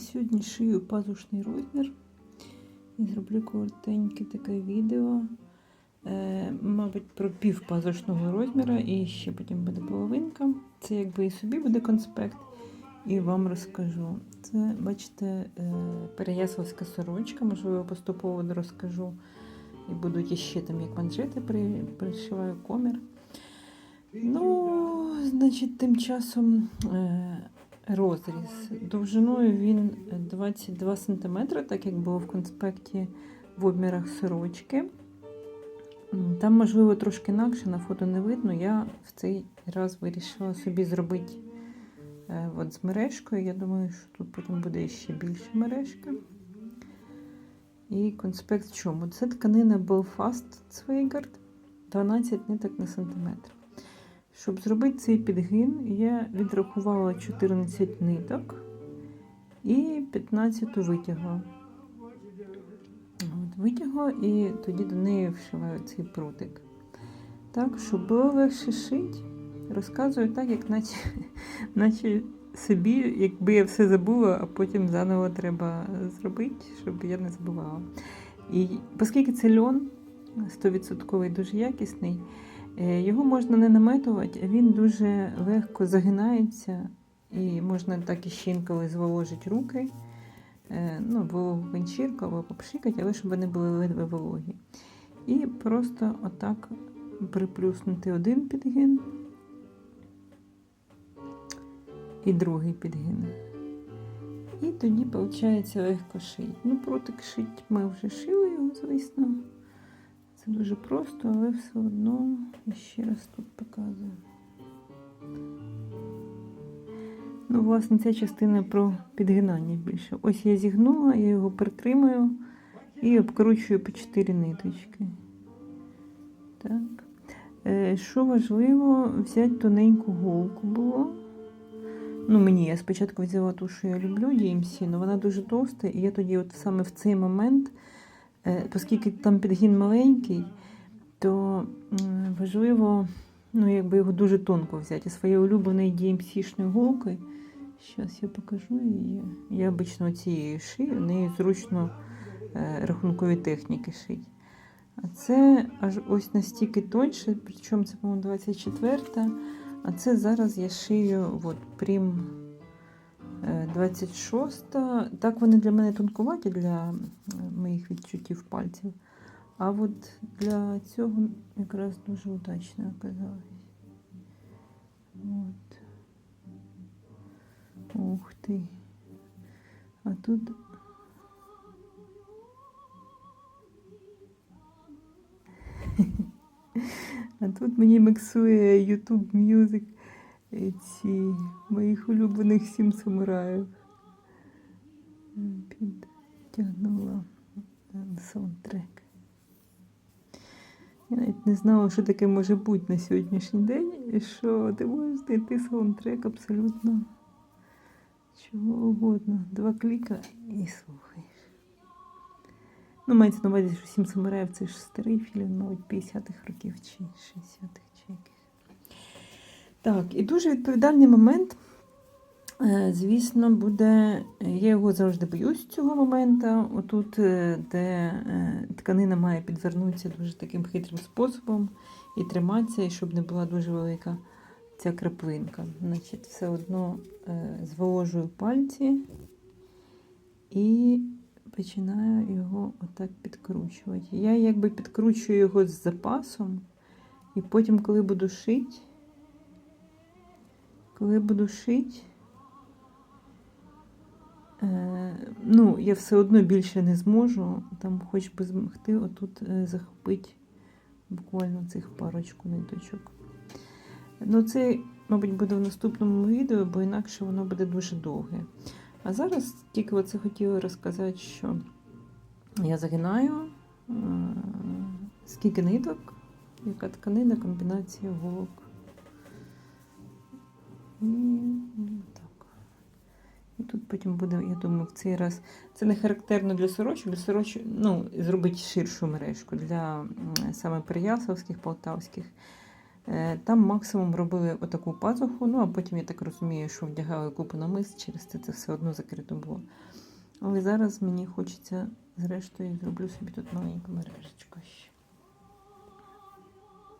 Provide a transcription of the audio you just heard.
Сьогодні шию пазушний розмір і зроблю коротеньке таке відео. Е, мабуть, про пів пазушного розміру і ще потім буде половинка. Це якби і собі буде конспект, і вам розкажу. Це, бачите, е, переяславська сорочка, можливо, поступово розкажу. І будуть іще там як манжети при, пришиваю комір. Ну, значить, тим часом е, розріз. Довжиною він 22 см, так як було в конспекті в обмірах сорочки. Там, можливо, трошки інакше, на фото не видно. Я в цей раз вирішила собі зробити е, от з мережкою. Я думаю, що тут потім буде ще більше мережки. І конспект в чому? Це тканина Belfast Zweigart 12 ниток на сантиметр. Щоб зробити цей підгин, я відрахувала 14 ниток і 15 витягла. От, витягла і тоді до неї вшиваю цей прутик. Так, щоб було легше шити, розказую так, як наче, наче собі, якби я все забула, а потім заново треба зробити, щоб я не забувала. І оскільки це льон 100% дуже якісний, його можна не наметувати, він дуже легко загинається і можна так і ще інколи зволожити руки. Е, Ну, вологу ганчірку або попшикати, але щоб вони були ледве вологі. І просто отак приплюснути один підгин і другий підгин. І тоді, виходить, легко шить. Ну, прутик шить ми вже шили його, звісно. Це дуже просто, але все одно ще раз тут показую. Ну, власне, ця частина про підгинання більше. Ось я зігнула, я його притримую і обкручую по 4 ниточки. Так. Е, Що важливо, взяти тоненьку голку було. Ну, мені я спочатку взяла ту, що я люблю, DMC, але вона дуже товста, і я тоді, от саме в цей момент, оскільки там підгін маленький, то важливо ну, якби його дуже тонко взяти. І своєю улюбленою DMC-шною голкою. Зараз я покажу її. Я обично цією шию, нею зручно е, рахункові техніки шить. А це аж ось настільки тоньше, причому це, по-моєму, 24-та. А це зараз я шию от, прим е, 26-та. Так вони для мене тонкуваті для е, моїх відчуттів пальців. А от для цього якраз дуже удачно оказалось. От. Ух ти. А тут. А тут мені миксує YouTube Music ці моїх улюблених сім самураїв. Підтягнула саундтрек. Я навіть не знала, що таке може бути на сьогоднішній день, і що ти можеш знайти саундтрек абсолютно чого угодно. Два кліка і слухаєш. Ну, мається на увазі, що сім самураїв це ж старий фільм, мабуть, 50-х років чи 60-х чи яких. Так, і дуже відповідальний момент, звісно, буде. Я його завжди боюсь цього моменту. Отут, е, де е, тканина має підвернутися дуже таким хитрим способом і триматися, і щоб не була дуже велика ця краплинка. Значить, все одно е, зволожую пальці і починаю його отак підкручувати. Я якби підкручую його з запасом, і потім, коли буду шити, коли буду шити, е, ну, я все одно більше не зможу, там хоч би змогти отут е, захопити буквально цих парочку ниточок. Ну, це, мабуть, буде в наступному відео, бо інакше воно буде дуже довге. А зараз тільки оце хотіла розказати, що я загинаю, е, скільки ниток, яка тканина, комбінація голок. І. І тут потім буде, я думаю, в цей раз. Це не характерно для сорочок, для сорочок, ну, зробити ширшу мережку для саме переяславських, полтавських. Е, Там максимум робили отаку пазуху, ну а потім, я так розумію, що вдягали купу намис, через це це все одно закрито було. Але зараз мені хочеться, зрештою, зроблю собі тут маленьку мережечку ще.